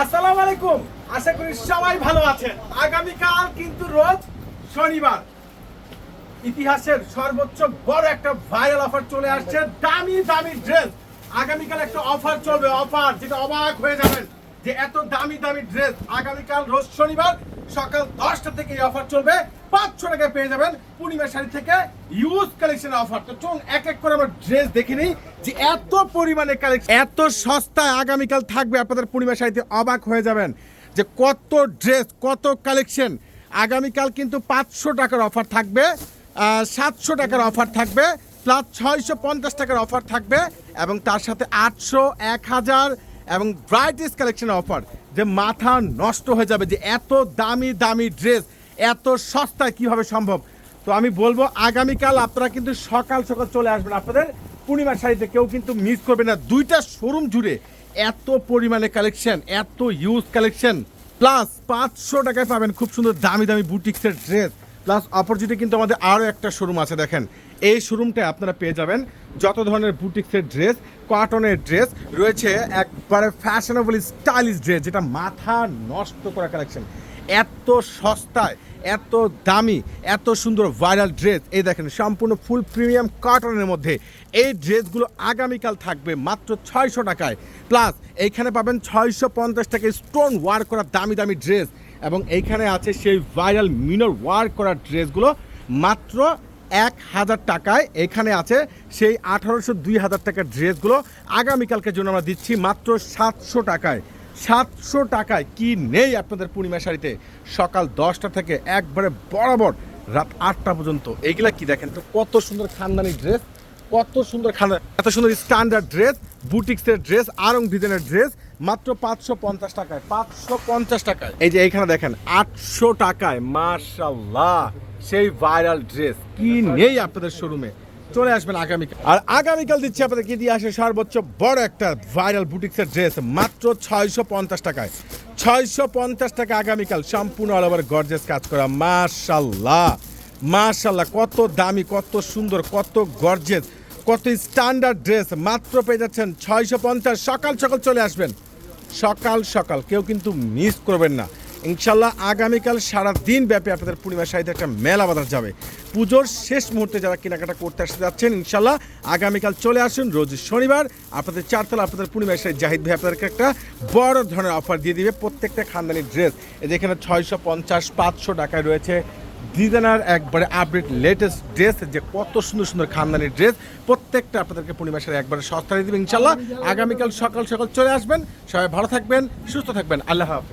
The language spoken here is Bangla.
আসসালামু আলাইকুম। আশা করি সবাই ভালো আছেন। আগামীকাল কিন্তু রোজ শনিবার। ইতিহাসের সর্বোচ্চ বড় একটা ভাইরাল অফার চলে আসছে, দামি দামি ড্রেস আগামীকাল একটা অফার চলবে অফার যেটা অবাক হয়ে যাবেন যে এত দামি দামি ড্রেস আগামীকাল রোজ শনিবার সকাল দশটা থেকে এই অফার চলবে। পাঁচশো টাকায় পেয়ে যাবেন পূর্ণিমা শাড়ি থেকে ইউজ কালেকশন অফার তো চলুন, এক এক করে আমরা ড্রেস দেখে নিই যে এত পরিমাণে কালেকশন এত সস্তায় আগামীকাল থাকবে আপনাদের পূর্ণিমা শাড়িতে অবাক হয়ে যাবেন যে কত ড্রেস কত কালেকশন আগামীকাল কিন্তু পাঁচশো টাকার অফার থাকবে সাতশো টাকার অফার থাকবে প্লাস ছয়শো পঞ্চাশ টাকার অফার থাকবে, এবং তার সাথে আটশো, এক হাজার, এবং ব্রাইটিস কালেকশনের অফার যে মাথা নষ্ট হয়ে যাবে, যে এত দামি দামি ড্রেস এত সস্তায় কীভাবে সম্ভব? তো আমি বলব, আগামীকাল আপনারা কিন্তু সকাল সকাল চলে আসবেন আপনাদের পূর্ণিমার শাড়িতে। কেউ কিন্তু মিস করবে না। দুইটা শোরুম জুড়ে এত পরিমাণে কালেকশন এত ইউজ কালেকশন প্লাস পাঁচশো টাকায় পাবেন খুব সুন্দর দামি দামি বুটিক্সের ড্রেস প্লাস অপরচুনিটি কিন্তু আমাদের আরও একটা শোরুম আছে, দেখেন। এই শোরুমটায় আপনারা পেয়ে যাবেন যত ধরনের বুটিক্সের ড্রেস কটনের ড্রেস রয়েছে একবারে ফ্যাশনেবল স্টাইলিশ ড্রেস যেটা মাথা নষ্ট করা কালেকশন এত সস্তায়, এত দামি, এত সুন্দর ভাইরাল ড্রেস এই দেখেন, সম্পূর্ণ ফুল প্রিমিয়াম কটনের মধ্যে। এই ড্রেসগুলো আগামীকাল থাকবে মাত্র ছয়শো টাকায়। প্লাস এইখানে পাবেন ছয়শো পঞ্চাশ টাকায় স্টোন ওয়ার করা দামি দামি ড্রেস এবং এইখানে আছে সেই ভাইরাল মিনর ওয়ার্ক করা ড্রেসগুলো মাত্র এক হাজার টাকায়। এখানে আছে সেই আঠারোশো দুই হাজার টাকার ড্রেসগুলো। আগামীকালকের জন্য আমরা দিচ্ছি মাত্র সাতশো টাকায়। সাতশো টাকায় কি নেই আপনাদের পূর্ণিমা শাড়িতে? সকাল দশটা থেকে একবারে বরাবর রাত আটটা পর্যন্ত। এইগুলা কি দেখেন তো? কত সুন্দর খানদানি ড্রেস, কত সুন্দর খানা এত সুন্দর স্ট্যান্ডার্ড ড্রেস। বুটিক্সের ড্রেস, আরং ডিজাইনের ড্রেস, মাত্র পাঁচশো পঞ্চাশ টাকায়, পাঁচশো পঞ্চাশ টাকায়। এই যে এইখানে দেখেন, আটশো টাকায় মার্শাল্লাহ সেই ভাইরাল ড্রেস। কি নেই আপনাদের শোরুমে? চলে আসবেন আগামীকাল। আর আগামীকাল দিচ্ছি আপনাদের কি দিয়ে আসে সর্বোচ্চ বড় একটা ভাইরাল বুটিক্সের ড্রেস, মাত্র ছয়শো পঞ্চাশ টাকায়। ছয়শো পঞ্চাশ টাকা আগামীকাল, সম্পূর্ণ অল ওভার গর্জেস কাজ করা মার্শাল্লাহ মার্শাল্লাহ কত দামি, কত সুন্দর, কত গর্জেস কত স্ট্যান্ডার্ড ড্রেস মাত্র পেয়ে যাচ্ছেন ছয়শো পঞ্চাশ। সকাল সকাল চলে আসবেন। সকাল সকাল, কেউ কিন্তু মিস করবেন না। ইনশাল্লাহ আগামীকাল সারা দিন ব্যাপী আপনাদের পূর্ণিমা শাড়িতে একটা মেলা বাজার যাবে। পুজোর শেষ মুহূর্তে যারা কেনাকাটা করতে আসতে যাচ্ছেন, ইনশাল্লাহ আগামীকাল চলে আসুন। রোজ শনিবার আপনাদের চারতলা আপনাদের পূর্ণিমা শাড়ি জাহিদ ভাই আপনাদেরকে একটা বড় ধরনের অফার দিয়ে দিবে প্রত্যেকটা খানদানি ড্রেস যেখানে ছয়শো পঞ্চাশ, পাঁচশো টাকায় রয়েছে ডিজাইনার একবারে আপডেট লেটেস্ট ড্রেস যে কত সুন্দর সুন্দর খানদানি ড্রেস প্রত্যেকটা আপনাদেরকে পূর্ণিমাসের একবারে সস্তা দিয়ে দেবে ইনশাল্লাহ আগামীকাল সকাল সকাল চলে আসবেন। সবাই ভালো থাকবেন, সুস্থ থাকবেন। আল্লাহ হাফেজ।